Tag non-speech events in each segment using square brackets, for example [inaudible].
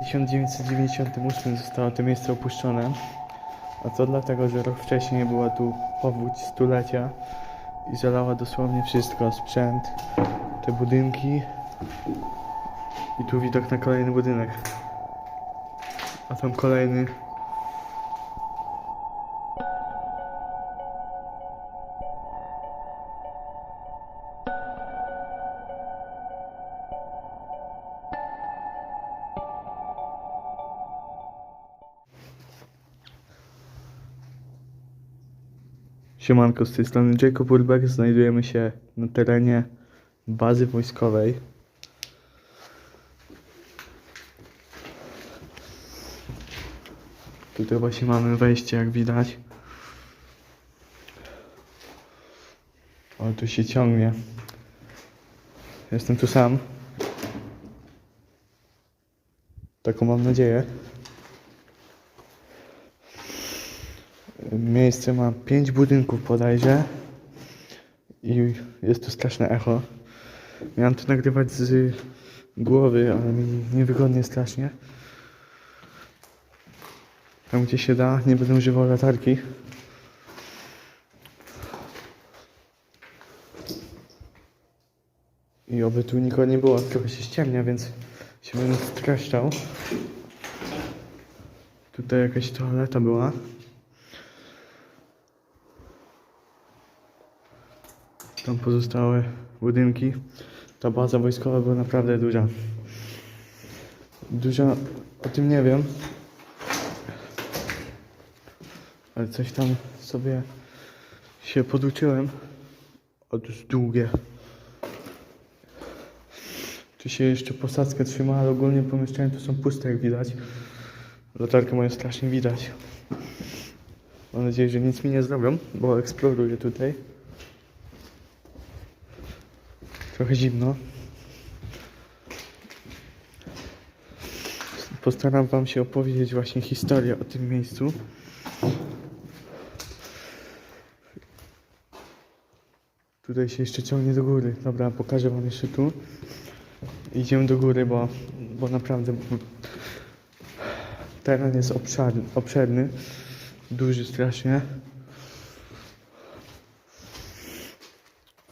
W 1998 zostało to miejsce opuszczone, a to dlatego, że rok wcześniej była tu powódź stulecia i zalała dosłownie wszystko, sprzęt, te budynki i tu widok na kolejny budynek. A tam kolejny. Siemanko, z tej strony Jacob Urbeck. Znajdujemy się na terenie bazy wojskowej. Tutaj właśnie mamy wejście, jak widać. O, tu się ciągnie. Jestem tu sam. Taką mam nadzieję. Miejsce ma pięć budynków bodajże i jest tu straszne echo. Miałem to nagrywać z głowy, ale mi niewygodnie strasznie. Tam gdzie się da, nie będę używał latarki. I oby tu nikogo nie było, trochę się ściemnia, więc się będę streszczał. Tutaj jakaś toaleta była. Tam pozostałe budynki. Ta baza wojskowa była naprawdę duża. Duża, o tym nie wiem. Ale coś tam sobie się poduczyłem. Otóż długie. Tu się jeszcze posadzkę trzyma, ale ogólnie pomieszczenia tu są puste jak widać. Latarkę moją strasznie widać. Mam nadzieję, że nic mi nie zrobią, bo eksploruję tutaj. Trochę zimno. Postaram Wam się opowiedzieć właśnie historię o tym miejscu. Tutaj się jeszcze ciągnie do góry. Dobra, pokażę Wam jeszcze tu. Idziemy do góry, bo, bo naprawdę teren jest obszarny, obszerny. Duży strasznie.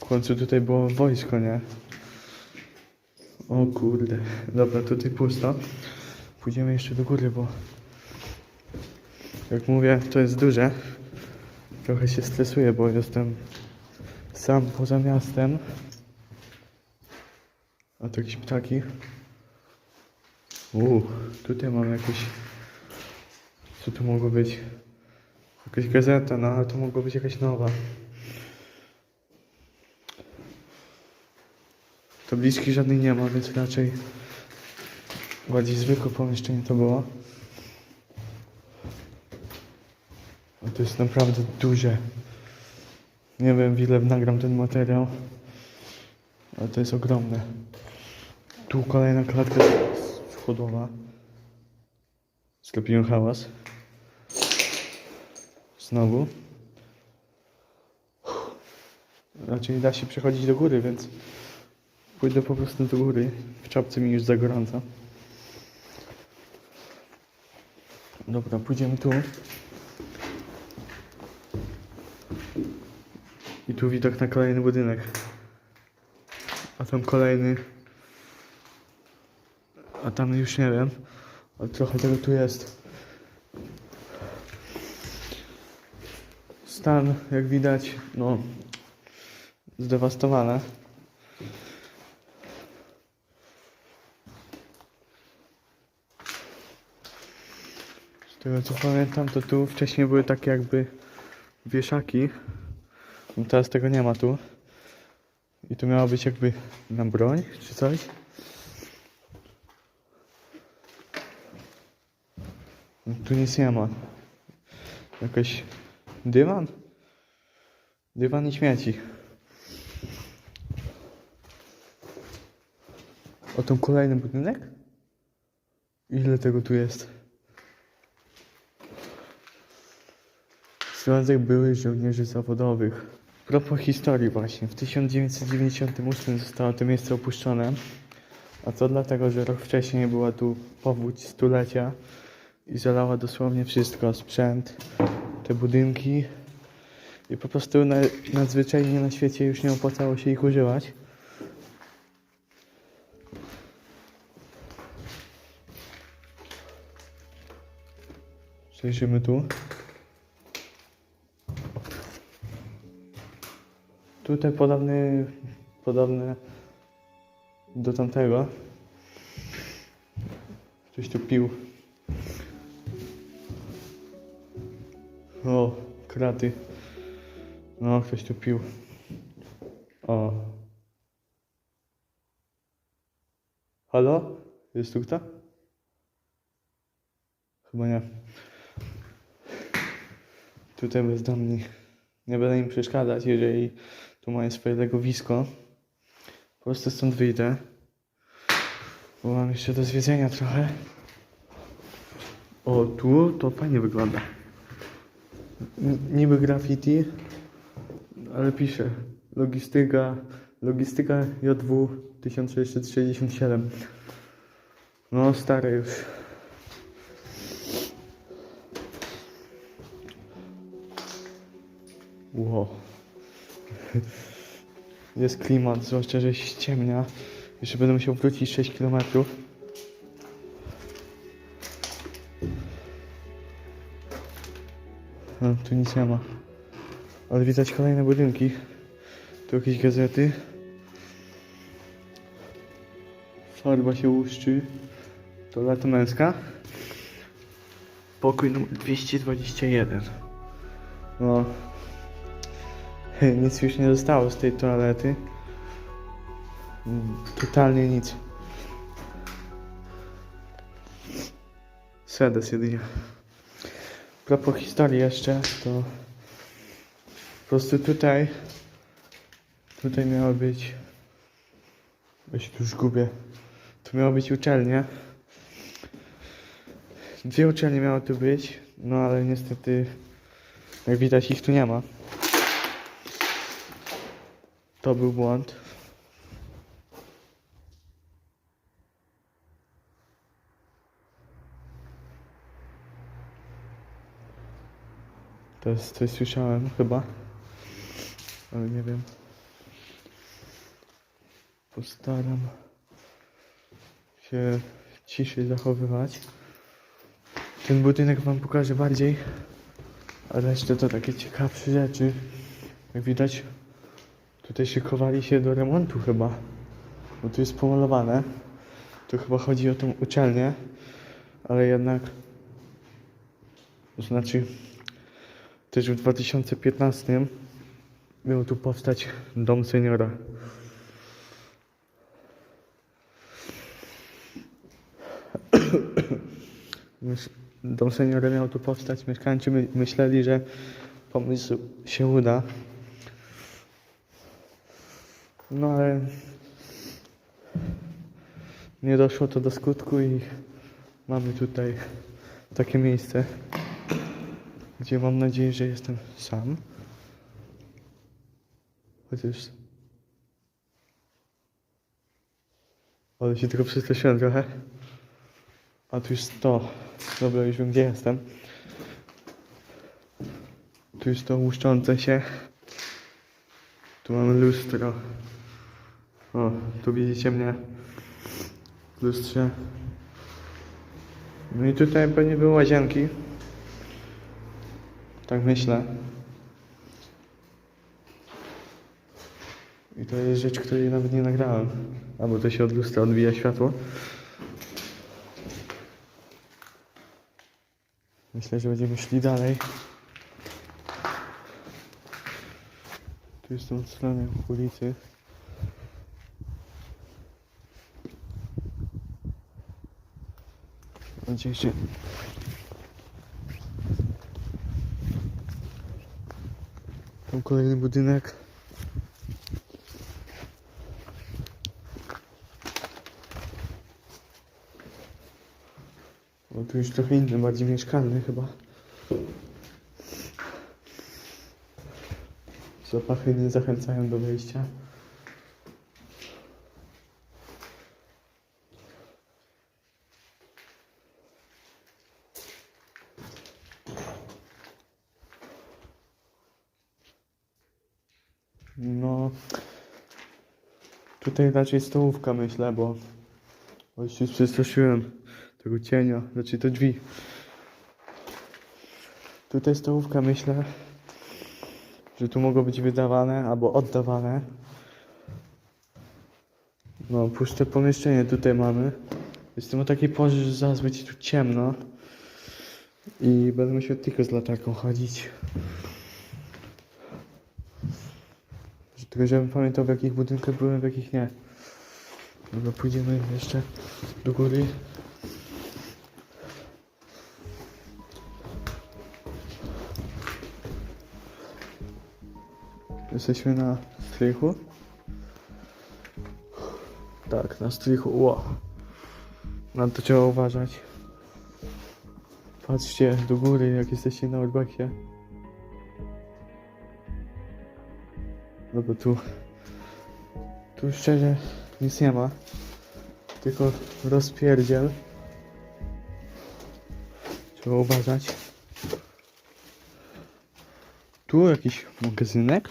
W końcu tutaj było wojsko, nie? O kurde. Dobra, tutaj pusto. Pójdziemy jeszcze do góry, bo jak mówię, to jest duże. Trochę się stresuję, bo jestem sam poza miastem. A to jakieś ptaki. Uuu, tutaj mam jakieś... Co to mogło być? Jakaś gazeta, no ale to mogło być jakaś nowa. Tabliczki żadnej nie ma, więc raczej bardziej zwykłe pomieszczenie to było. A to jest naprawdę duże. Nie wiem, ile nagram ten materiał, ale to jest ogromne. Tu kolejna klatka schodowa. Sklepiłem hałas. Znowu. Raczej da się przechodzić do góry, więc pójdę po prostu do góry. W czapce mi już za gorąco. Dobra, pójdziemy tu. I tu widok na kolejny budynek. A tam kolejny. A tam już nie wiem. Ale trochę tego tu jest. Stan, jak widać, no zdewastowane. Z tego co pamiętam, to tu wcześniej były takie jakby wieszaki. No teraz tego nie ma tu. I tu miało być jakby na broń czy coś. No, tu nic nie ma. Jakiś dywan? Dywan i śmieci. O, ten kolejny budynek? Ile tego tu jest? Związek byłych żołnierzy zawodowych. Propos historii właśnie. W 1998 zostało to miejsce opuszczone, A to dlatego, że rok wcześniej była tu powódź stulecia i zalała dosłownie wszystko, sprzęt, te budynki i po prostu na, nadzwyczajnie na świecie już nie opłacało się ich używać. Przejrzymy tu. Tutaj podobny, podobne do tamtego. Ktoś tu pił. O, kraty. No, ktoś tu pił. O. Halo? Jest tu kto? Chyba nie. Tutaj bezdomni. Nie będę im przeszkadzać, jeżeli tu mają swoje legowisko. Po prostu stąd wyjdę. Bo mam jeszcze do zwiedzenia trochę. O, tu to fajnie wygląda. Niby graffiti, ale pisze logistyka, logistyka JW 1667. No, stare już. Ło. [laughs] Jest klimat, zwłaszcza, że się ściemnia. Jeszcze będę musiał wrócić 6 km. No, tu nic nie ma. Ale widać kolejne budynki. Tu jakieś gazety. Farba się łuszczy. Toaleta męska. Pokój numer 221. No. [laughs] Nic już nie zostało z tej toalety. Totalnie nic. Sedes jedynie. Propos historii jeszcze, to po prostu tutaj tutaj miała być ja się już gubię tu miała być uczelnia dwie uczelnie miały tu być no ale niestety jak widać ich tu nie ma to był błąd To jest coś słyszałem chyba. Ale nie wiem. Postaram się ciszej zachowywać. Ten budynek wam pokażę bardziej. A resztę to takie ciekawsze rzeczy. Jak widać, tutaj szykowali się do remontu chyba. Bo tu jest pomalowane. Tu chyba chodzi o tą uczelnię. Ale jednak... Znaczy, też w 2015 miał tu powstać dom seniora. [coughs] Dom seniora miał tu powstać. Mieszkańcy my, myśleli, że pomysł się uda. No ale nie doszło to do skutku i mamy tutaj takie miejsce gdzie mam nadzieję, że jestem sam. Chociaż... Ale się tylko przestraszyłem trochę. A tu jest to. Dobra, już wiem gdzie jestem. Tu jest to łuszczące się. Tu mamy lustro. O, tu widzicie mnie w lustrze. No i tutaj pewnie były łazienki. Tak myślę. I to jest rzecz, której nawet nie nagrałem. Albo to się od lustra odbija światło. Myślę, że będziemy szli dalej. Tu jest tą stronę ulicy. Jeszcze Tam kolejny budynek. O, tu już trochę inny, bardziej mieszkalny chyba. Zapachy nie zachęcają do wejścia. No. Tutaj raczej stołówka myślę, bo. Bo już się przestraszyłem tego cienia, znaczy to drzwi. Tutaj stołówka myślę, że tu mogą być wydawane albo oddawane. No, puste pomieszczenie tutaj mamy. Jestem o takiej porze, że zaraz będzie tu ciemno. I będę musiał tylko z latarką chodzić. Że- Tylko żebym pamiętał w jakich budynkach byłem, w jakich nie. Dobra, pójdziemy jeszcze do góry. Jesteśmy na strychu. Tak, na strychu. Ło. Na to trzeba uważać. Patrzcie do góry, jak jesteście na Urbexie. No bo tu... Tu szczerze nic nie ma. Tylko rozpierdziel. Trzeba uważać. Tu jakiś magazynek?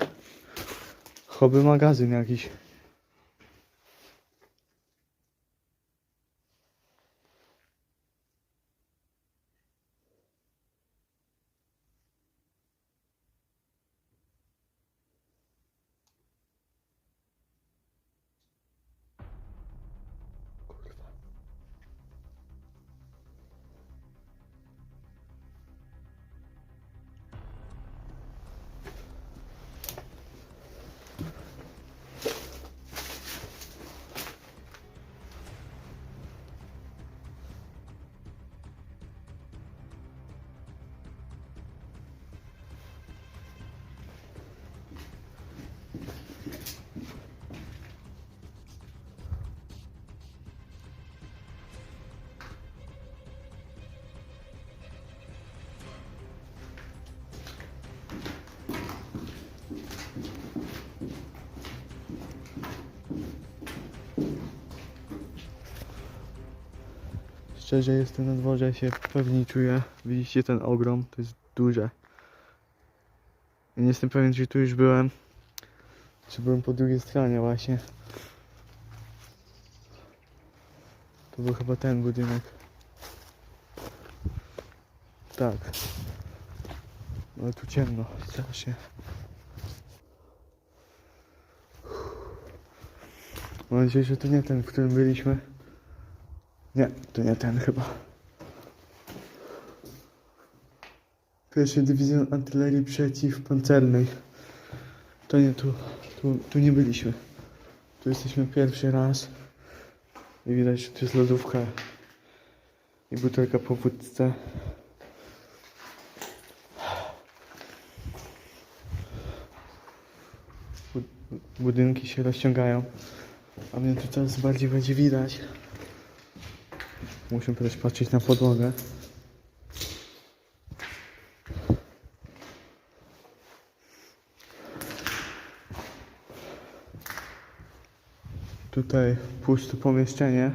Choby magazyn jakiś. Szczerze jestem na dworze, się pewnie czuję. Widzicie ten ogrom? To jest duże. Nie jestem pewien, czy tu już byłem. Czy byłem po drugiej stronie właśnie. To był chyba ten budynek. Tak. Ale tu ciemno, strasznie. Mam nadzieję, że to nie ten, w którym byliśmy. Nie, to nie ten chyba. Pierwszy dywizjon artylerii przeciwpancernej. To nie tu, tu, tu nie byliśmy. Tu jesteśmy pierwszy raz. I widać, że tu jest lodówka i butelka po wódce. Bu- Budynki się rozciągają, a mnie tu coraz bardziej będzie widać. Muszę teraz patrzeć na podłogę. Tutaj puste pomieszczenie.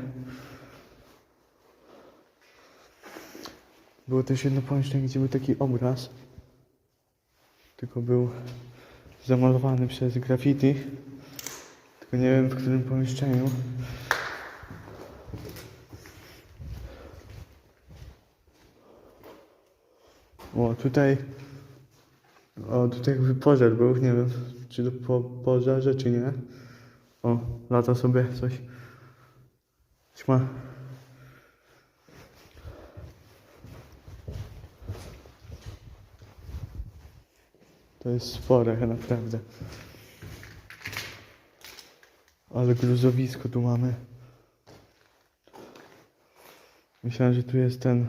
Było też jedno pomieszczenie, gdzie był taki obraz. Tylko był zamalowany przez graffiti. Tylko nie wiem w którym pomieszczeniu. O, tutaj. O, tutaj jakby pożar był, nie wiem, czy to po pożarze, czy nie. O, lata sobie coś. Ćma. To jest spore, naprawdę. Ale gruzowisko tu mamy. Myślałem, że tu jest ten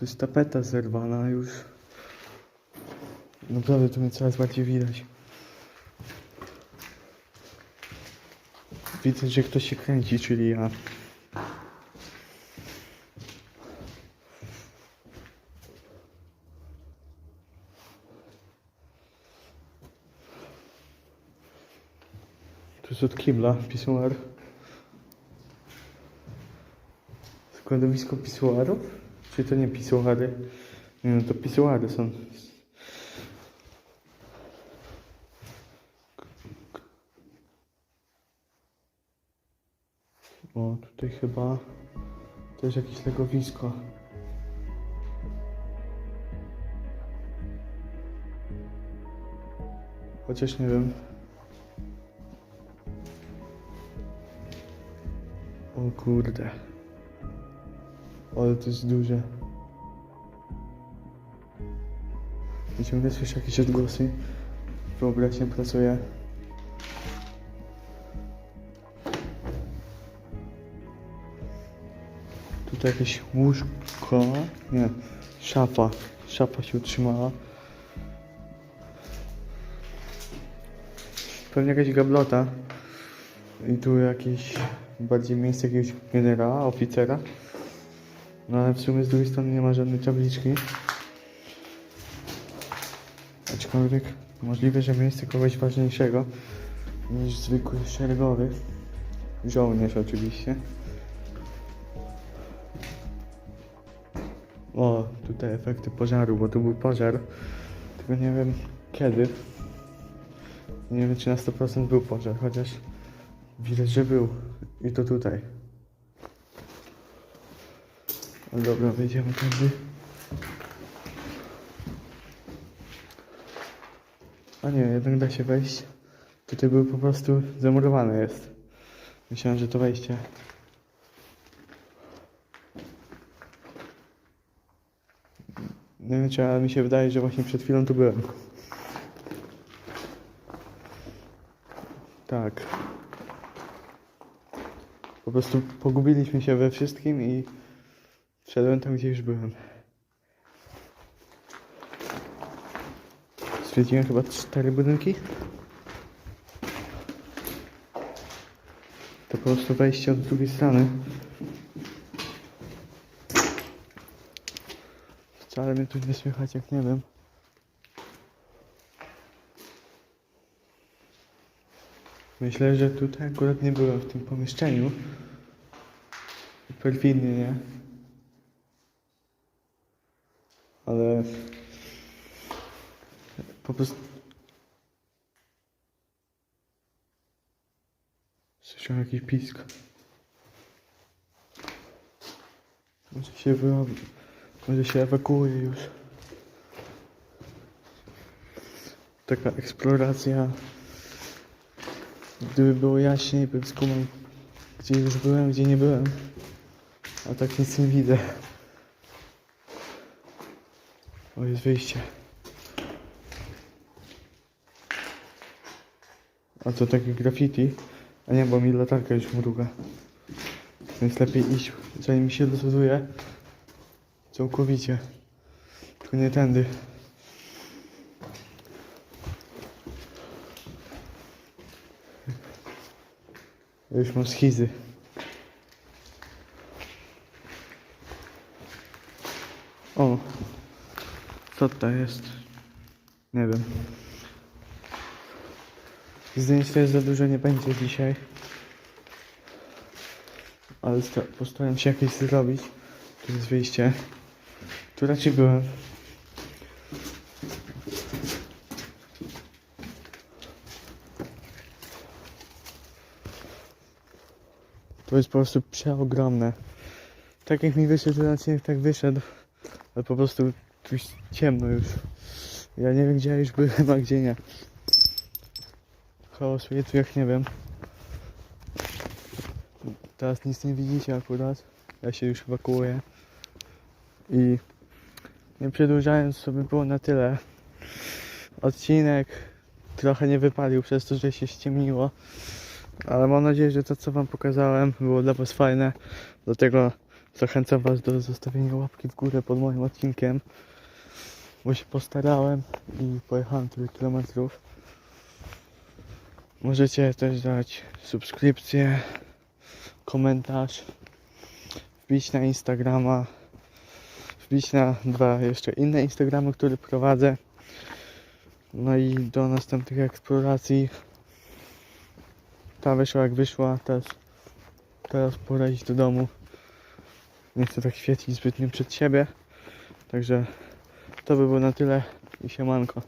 To jest tapeta zerwana już. Naprawdę to mnie coraz bardziej widać. Widzę, że ktoś się kręci, czyli ja. Tu jest od kibla, pisuar. Składowisko pisuarów? Czy to nie pisuary? Nie no, to pisuary są. O, tutaj chyba też jakieś legowisko. Chociaż nie wiem. O kurde. Ale to jest duże. I ciągle słyszę jakieś odgłosy. Wyobraźnia pracuje. Tutaj jakieś łóżko. Nie. Szafa. Szafa się utrzymała. Pewnie jakaś gablota. I tu jakieś bardziej miejsce jakiegoś generała, oficera. No ale w sumie z drugiej strony nie ma żadnej tabliczki. Aczkolwiek możliwe, że miejsce kogoś ważniejszego niż zwykły szeregowy. Żołnierz oczywiście. O, tutaj efekty pożaru, bo tu był pożar. Tylko nie wiem kiedy. Nie wiem czy na 100% był pożar, chociaż widać, że był. I to tutaj. Dobra, wejdziemy tędy. A nie, jednak da się wejść. Tutaj był po prostu zamurowane jest. Myślałem, że to wejście. Nie wiem, czy ale mi się wydaje, że właśnie przed chwilą tu byłem. Tak. Po prostu pogubiliśmy się we wszystkim i wszedłem tam, gdzie już byłem. Zwiedziłem chyba cztery budynki. To po prostu wejście od drugiej strony. Wcale mnie tu nie słychać, jak nie wiem. Myślę, że tutaj akurat nie byłem w tym pomieszczeniu. Perfidnie, nie? Ale po prostu słyszę jakiś pisk. Może się wyrobi. Może się ewakuuje już. Taka eksploracja. Gdyby było jaśniej, bym skumał, gdzie już byłem, gdzie nie byłem. A tak nic nie widzę. O, jest wyjście. A to takie graffiti. A nie, bo mi latarka już mruga. Więc lepiej iść, zanim się dozuje. Całkowicie. Tylko nie tędy. Już mam schizy. O. Co to jest? Nie wiem. Zdjęć za dużo nie będzie dzisiaj. Ale sta- postaram się jakieś zrobić. Tu jest wyjście. Tu raczej byłem. To jest po prostu przeogromne. Tak jak mi wyszedł odcinek, tak wyszedł. Ale po prostu jest ciemno już. Ja nie wiem gdzie ja już byłem, a gdzie nie. Hałasuje tu jak nie wiem. Teraz nic nie widzicie akurat. Ja się już ewakuuję. I nie przedłużając, by było na tyle. Odcinek trochę nie wypalił przez to, że się ściemniło. Ale mam nadzieję, że to co wam pokazałem było dla was fajne. Dlatego zachęcam was do zostawienia łapki w górę pod moim odcinkiem. Bo się postarałem i pojechałem tyle kilometrów. Możecie też dać subskrypcję, komentarz, wbić na Instagrama, wbić na dwa jeszcze inne Instagramy, które prowadzę. No i do następnych eksploracji. Ta wyszła jak wyszła, teraz, teraz pora iść do domu. Nie chcę tak świecić zbytnio przed siebie. Także to by było na tyle i siemanko.